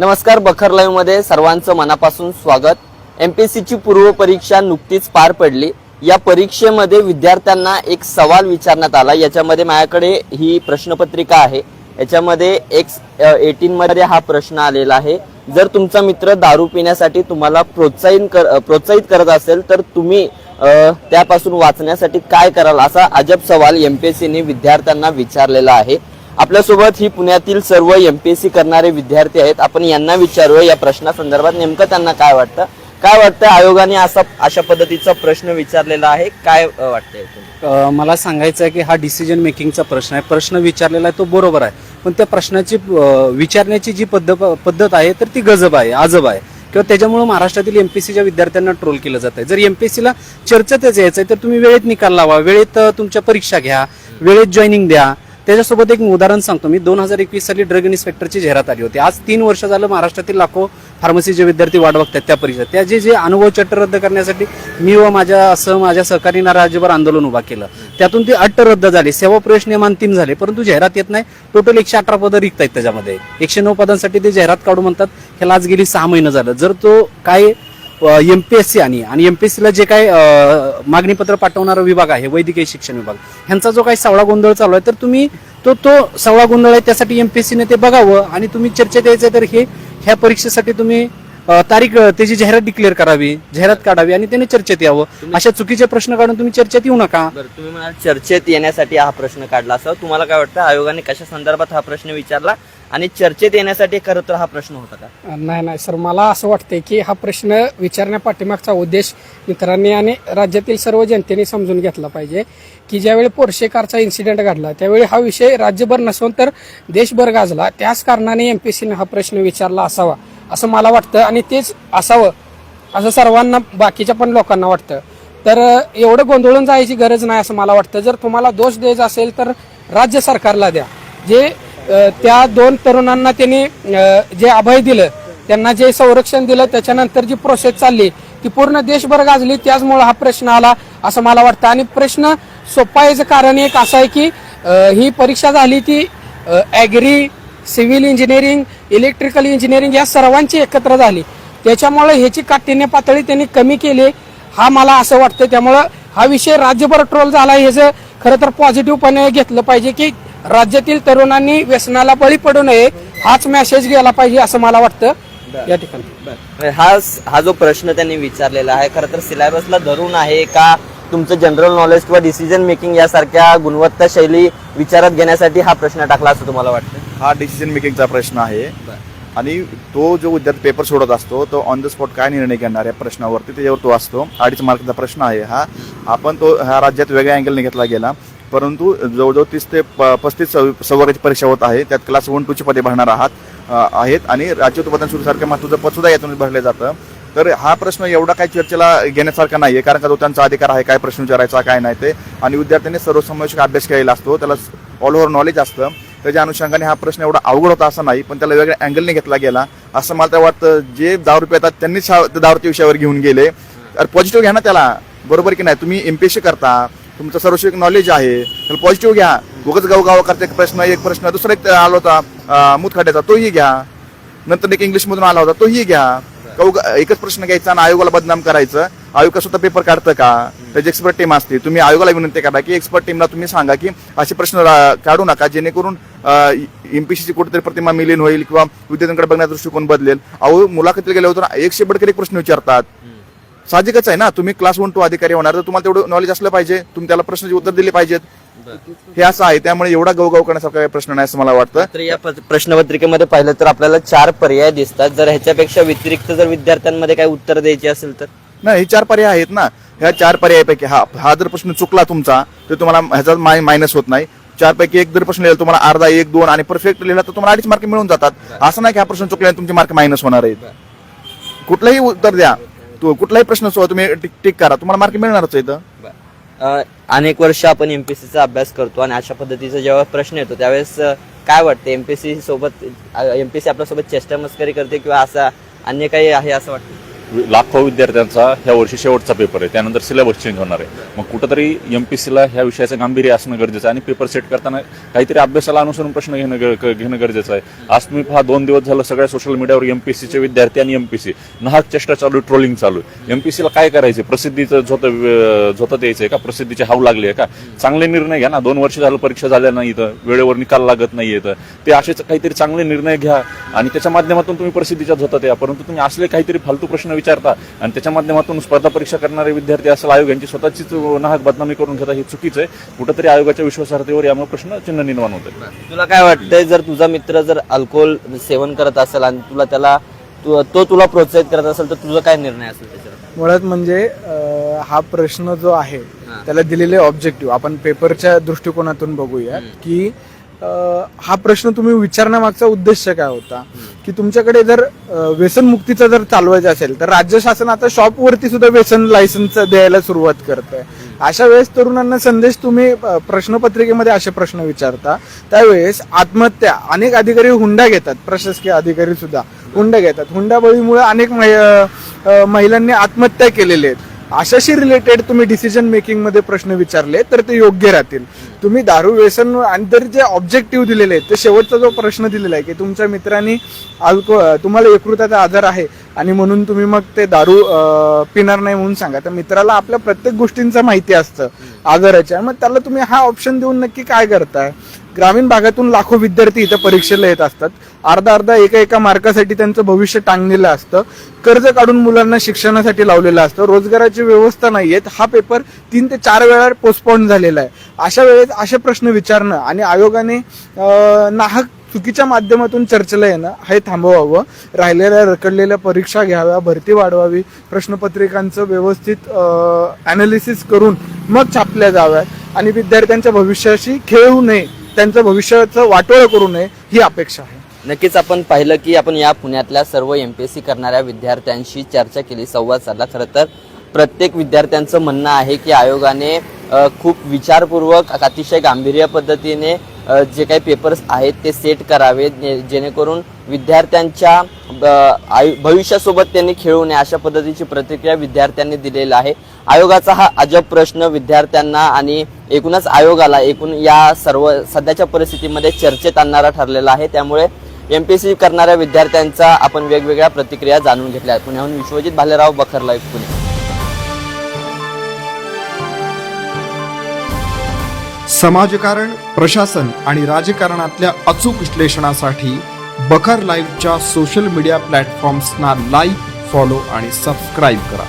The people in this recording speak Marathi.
नमस्कार बखर लाईव्हमध्ये सर्वांचं मनापासून स्वागत. एम पी एमपीएससीची पूर्व परीक्षा नुकतीच पार पडली. या परीक्षेमध्ये विद्यार्थ्यांना एक सवाल विचारण्यात आला. याच्यामध्ये माझ्याकडे ही प्रश्नपत्रिका आहे. याच्यामध्ये एक्स एटीन मध्ये हा प्रश्न आलेला आहे. जर तुमचा मित्र दारू पिण्यासाठी तुम्हाला प्रोत्साहित कर प्रोत्साहित करत असेल तर तुम्ही त्यापासून वाचण्यासाठी काय कराल? असा अजब सवाल एम पी एस सीने विद्यार्थ्यांना विचारलेला आहे. आपल्यासोबत ही पुण्यातील सर्व एम पी एस सी करणारे विद्यार्थी आहेत. आपण यांना विचारूया या प्रश्नासंदर्भात नेमकं त्यांना काय वाटतं? काय वाटतं आयोगाने असा अशा पद्धतीचा प्रश्न विचारलेला आहे? काय वाटतंय मला सांगायचं आहे की हा डिसिजन मेकिंगचा प्रश्न आहे. प्रश्न विचारलेला आहे तो बरोबर आहे. पण त्या प्रश्नाची विचारण्याची जी पद्धत पद्धत आहे तर ती गजब आहे आजब आहे. किंवा त्याच्यामुळे महाराष्ट्रातील एम पी सीच्या विद्यार्थ्यांना ट्रोल केलं जात आहे. जर एम पी सीला चर्चेतच यायचं आहे तर तुम्ही वेळेत निकाल लावा. वेळेत तुमच्या परीक्षा घ्या. वेळेत जॉईनिंग द्या. त्याच्यासोबत एक उदाहरण सांगतो मी. दोन हजार एकवीस साली ड्रग इन्स्पेक्टरची जाहिरात आली होती. आज तीन वर्ष झालं महाराष्ट्रातील लाखो फार्मसीचे विद्यार्थी वाट बघतात त्या परीक्षा त्या जे जे अनुभव चट्ट रद्द करण्यासाठी मी व माझ्या असं माझ्या सहकारीनं राज्यभर आंदोलन उभा केलं. त्यातून ती अट्ट रद्द झाली. सेवा प्रवेश नियम अंतिम झाले परंतु जाहिरात येत नाही. टोटल एकशे अठरा पदं रिक्त आहेत त्याच्यामध्ये. एकशे नऊ पदांसाठी ते जाहिरात काढू म्हणतात ह्याला आज गेली सहा महिने झालं. जर तो काय एमपीएससी आणि आणि एमपीएससीला जे काय मागणीपत्र पाठवणारा विभाग आहे वैद्यकीय शिक्षण विभाग ह्यांचा जो काही सावळा गोंधळ चालू आहे तर तुम्ही तो तो सावळा गोंधळ आहे त्यासाठी एमपीएससीने ते बघावं आणि तुम्ही चर्चेत यायचं तर हे ह्या परीक्षेसाठी तुम्ही तारीख त्याची जाहिरात डिक्लेअर करावी जाहिरात काढावी आणि त्याने चर्चेत यावं. अशा चुकीचे प्रश्न काढून तुम्ही चर्चेत येऊ नका. तुम्ही म्हणाल चर्चेत येण्यासाठी हा प्रश्न काढला असं. तुम्हाला काय वाटतं आयोगाने कशा संदर्भात हा प्रश्न विचारला? आणि चर्चेत येण्यासाठी खरं तर हा प्रश्न होता का? नाही नाही सर मला असं वाटतंय की हा प्रश्न विचारण्या पाठीमागचा उद्देश मित्रांनी आणि राज्यातील सर्व जनतेने समजून घेतला पाहिजे की ज्यावेळी पोर्शे कारचा इन्सिडेंट घडला त्यावेळी हा विषय राज्यभर नसून तर देशभर गाजला. त्याच कारणाने एमपीसीने हा प्रश्न विचारला असावा असं मला वाटतं आणि तेच असावं असं सर्वांना बाकीच्या पण लोकांना वाटतं. तर एवढं गोंधळून जायची गरज नाही असं मला वाटतं. जर तुम्हाला दोष द्यायचा असेल तर राज्य सरकारला द्या. जे त्या दोन तरुणांना त्यांनी जे अभय दिलं त्यांना जे संरक्षण दिलं त्याच्यानंतर जी प्रोसेस चालली ती पूर्ण देशभर गाजली. त्याचमुळे हा प्रश्न आला असं मला वाटतं. आणि प्रश्न सोपा याचं कारण एक असं आहे की ही परीक्षा झाली ती agri civil engineering electrical engineering या सर्वांची एकत्र झाली. त्याच्यामुळे ह्याची काठिण्य पातळी त्यांनी कमी केली. हा मला असं वाटतं. त्यामुळं हा विषय राज्यभर ट्रोल झाला. ह्याचं खरं तर पॉझिटिव्हपणे घेतलं पाहिजे की राज्यातील तरुणांनी व्यसनाला बळी पडू नये हाच मेसेज गेला पाहिजे असं मला वाटतं. या ठिकाणी. हा हा जो प्रश्न त्यांनी विचारलेला आहे खरं तर सिलेबसला धरून आहे का तुमचं जनरल नॉलेज किंवा डिसिजन मेकिंग यासारख्या गुणवत्ता शैली विचारात घेण्यासाठी हा प्रश्न टाकला असं तुम्हाला वाटतं? हा डिसिजन मेकिंगचा प्रश्न आहे. आणि तो जो विद्यार्थी पेपर सोडत असतो तो ऑन द स्पॉट काय निर्णय घेणार या प्रश्नावरती त्याच्यावर तो असतो. अडीच मार्कचा प्रश्न आहे हा. आपण तो ह्या राज्यात वेगळ्या अँगलने घेतला गेला. परंतु जवळजवळ तीस ते प- पस्तीस सवर्गाची परीक्षा होत आहे. त्यात क्लास वन टूची पदे भरणार आहात आहेत आणि राज्य उत्पादन सुरूसारख्या महत्वाचं पदसुद्धा यातून भरलं जातं. तर हा प्रश्न एवढा काही चर्चेला घेण्यासारखा नाही आहे कारण का तो त्यांचा अधिकार आहे काय प्रश्न विचारायचा काय नाही ते. आणि विद्यार्थ्यांनी सर्वसमावेशक अभ्यास केलेला असतो त्याला ऑल ओव्हर नॉलेज असतं. त्याच्या अनुषंगाने हा प्रश्न एवढा अवघड होता असं नाही पण त्याला वेगळ्या अँगलने घेतला गेला. असं मला तर वाटतं जे दारू पितात त्यांनीच हा दारूच्या विषयावर घेऊन गेले. तर पॉझिटिव्ह घ्या ना त्याला. बरोबर की नाही? तुम्ही एमपीएससी करता. तुमचं सर्वशिक नॉलेज आहे. त्याला पॉझिटिव्ह घ्या. उगच गाव गाव एक प्रश्न एक प्रश्न दुसरा एक आला होता अं, मुतखड्याचा तोही घ्या. नंतर एक इंग्लिशमधून आला होता तोही घ्या. का एकच प्रश्न घ्यायचा आणि आयोगाला बदनाम करायचं. आयोग स्वतः पेपर काढतं का? त्याची एक्सपर्ट टीम असते. तुम्ही आयोगाला विनंती करा की एक्सपर्ट टीमला तुम्ही सांगा की असे प्रश्न काढू नका जेणेकरून एमपीसीची कुठेतरी प्रतिमा मिलीन होईल किंवा विद्यार्थ्यांकडे बघण्याचा दृष्टिकोन बदलेल. अहो मुलाखतीला गेल्यावर एकशे बडकर एक प्रश्न विचारतात. साहजिकच आहे ना? तुम्ही क्लास वन टू अधिकारी होणार तर तुम्हाला तेवढं नॉलेज असलं पाहिजे. तुम्ही त्याला प्रश्नाची उत्तर दिली पाहिजेत. हे असं आहे त्यामुळे एवढा गवगाव करण्यासारखा काही प्रश्न नाही असं मला वाटतं. तर या प- प्रश्नपत्रिकेमध्ये पाहिलं तर आपल्याला चार पर्याय दिसतात. जर ह्याच्यापेक्षा व्यतिरिक्त जर विद्यार्थ्यांमध्ये काही उत्तर द्यायची असेल तर? नाही हे चार पर्याय आहेत ना. ह्या चार पर्यायापैकी हा हा जर प्रश्न चुकला तुमचा तर तुम्हाला ह्याचा मायनस होत नाही. चार पैकी एक जर प्रश्न लिहिला तुम्हाला अर्धा एक दोन आणि परफेक्ट लिहिला तर तुम्हाला अडीच मार्क मिळून जातात. असं नाही की हा प्रश्न चुकल्याने तुमचे मार्क मायनस होणार आहेत. कुठलंही उत्तर द्या. तो कुठलाही प्रश्न सो तुम्ही टिक टिक करा. तुम्हाला मार्क मिळणारच आहे इथं. अ, अनेक वर्ष आपण एमपीसीचा अभ्यास करतो आणि अशा पद्धतीचा जेव्हा प्रश्न येतो त्यावेळेस अ, काय वाटते? एमपीसी सोबत एमपीसी आपल्यासोबत चेष्टा मस्करी करते किंवा असा अन्य काही आहे असं वाटतं? लाखो विद्यार्थ्यांचा ह्या वर्षी शेवटचा पेपर आहे. त्यानंतर सिलेबस चेंज होणार आहे. मग कुठंतरी एम पी सीला ह्या विषयाचं गांभीर्य असणं गरजेचं आहे आणि पेपर सेट करताना काहीतरी अभ्यासाला अनुसरून प्रश्न घेणं ग- घेणं गरजेचं आहे. आज तुम्ही पहा दोन दिवस झालं सगळ्या सोशल मीडियावर एम पी सीचे विद्यार्थी आणि एम पी सी नाहक चेष्टा चालू ट्रोलिंग चालू एम पी सीला काय करायचं प्रसिद्धीचं झोत द्यायचं आहे का? प्रसिद्धीचे हाव लागले आहे का? चांगले निर्णय घ्या ना. दोन वर्ष झालं परीक्षा झाल्या नाही इथं. वेळेवर निकाल लागत नाही येतं ते असेच काहीतरी चांगले निर्णय घ्या. आणि त्याच्या माध्यमातून तुम्ही प्रसिद्धीच्या झोतात या. परंतु तुम्ही असले काहीतरी फालतू प्रश्न विचारता आणि त्याच्या माध्यमातून स्पर्धा परीक्षा करणारे विद्यार्थी असेल आयोग यांची स्वतःचीच नाहक बदनामी करून घेता हे चुकीचं आहे. कुठंतरी आयोगाच्या विश्वासार्हतेवर यामुळे प्रश्न चिन्ह निर्माण होते तुला काय वाटतंय जर तुझा मित्र जर अल्कोहोल सेवन करत असेल आणि तुला त्याला तु- तो तुला प्रोत्साहित करत असेल तर तुझा काय निर्णय असेल त्याच्यावर? मुळात म्हणजे हा प्रश्न जो आहे त्याला दिलेले ऑब्जेक्टिव्ह आपण पेपरच्या दृष्टिकोनातून बघूया की हा प्रश्न तुम्ही विचारण्यामागचा उद्देश काय होता? की तुमच्याकडे जर व्यसन व्यसनमुक्तीचं जर चालवायचं असेल तर राज्य शासन आता शॉपवरती सुद्धा व्यसन लायसन्स द्यायला सुरुवात करतंय. अशा वेळेस तरुणांना संदेश तुम्ही प्रश्नपत्रिकेमध्ये असे प्रश्न विचारता. त्यावेळेस आत्महत्या अनेक अधिकारी हुंडा घेतात प्रशासकीय अधिकारी सुद्धा हुंडा घेतात. हुंडाबळीमुळे अनेक महिलांनी आत्महत्या केलेल्या आहेत. अशाशी रिलेटेड तुम्ही डिसिजन मेकिंगमध्ये प्रश्न विचारले तर ते योग्य राहतील. तुम्ही दारू व्यसन आणि तर जे ऑब्जेक्टिव्ह दिलेले आहेत ते शेवटचा जो प्रश्न दिलेला आहे की तुमच्या मित्रांनी अल्को तुम्हाला यकृताचा आजार आहे आणि म्हणून तुम्ही मग ते दारू पिणार नाही म्हणून सांगा. तर मित्राला आपल्या प्रत्येक गोष्टींचं माहिती असतं आजाराच्या मग त्याला तुम्ही हा ऑप्शन देऊन नक्की काय करताय? ग्रामीण भागातून लाखो विद्यार्थी इथं परीक्षेला येत असतात. अर्धा अर्धा एका एका मार्कासाठी त्यांचं भविष्य टांगलेलं असतं. कर्ज काढून मुलांना शिक्षणासाठी लावलेलं असतं. रोजगाराची व्यवस्था नाही आहेत. हा पेपर तीन ते चार वेळा पोस्टपोन झालेला आहे. अशा वेळेस असे प्रश्न विचारणं आणि आयोगाने नाहक चुकीच्या माध्यमातून चर्चेला येणं हे थांबवावं. राहिलेल्या रखडलेल्या परीक्षा घ्याव्या भरती वाढवावी प्रश्नपत्रिकांचं व्यवस्थित अनालिसिस करून मग छापल्या जाव्यात आणि विद्यार्थ्यांच्या भविष्याशी खेळू नये. त्यांचं भविष्याचं वाटोळं करू नये ही अपेक्षा आहे. नक्कीच आपण पाहिलं की आपण या पुण्यातल्या सर्व एम पी एस सी करणाऱ्या विद्यार्थ्यांशी चर्चा केली संवाद साधला. खरं तर प्रत्येक विद्यार्थ्यांचं म्हणणं आहे की आयोगाने खूप विचारपूर्वक अतिशय गांभीर्य पद्धतीने जे काही पेपर्स आहेत ते सेट करावेत जे- जेणेकरून विद्यार्थ्यांच्या भविष्यासोबत त्यांनी खेळू नये अशा पद्धतीची प्रतिक्रिया विद्यार्थ्यांनी दिलेला आहे. आयोगाचा हा अजब प्रश्न विद्यार्थ्यांना आणि एकूणच आयोगाला एकूण या सर्व सध्याच्या परिस्थितीमध्ये चर्चेत आणणारा ठरलेला आहे. त्यामुळे एम पी सी करणाऱ्या विद्यार्थ्यांचा आपण वेगवेगळ्या प्रतिक्रिया जाणून घेतल्या आहेत. पुण्याहून विश्वजित भालेराव बखर लाईव्ह पुणे. समाजकारण प्रशासन आणि राजकारणातल्या अचूक विश्लेषणासाठी बखर लाईव्हच्या सोशल मीडिया प्लॅटफॉर्म्सना लाईक फॉलो आणि सबस्क्राईब करा.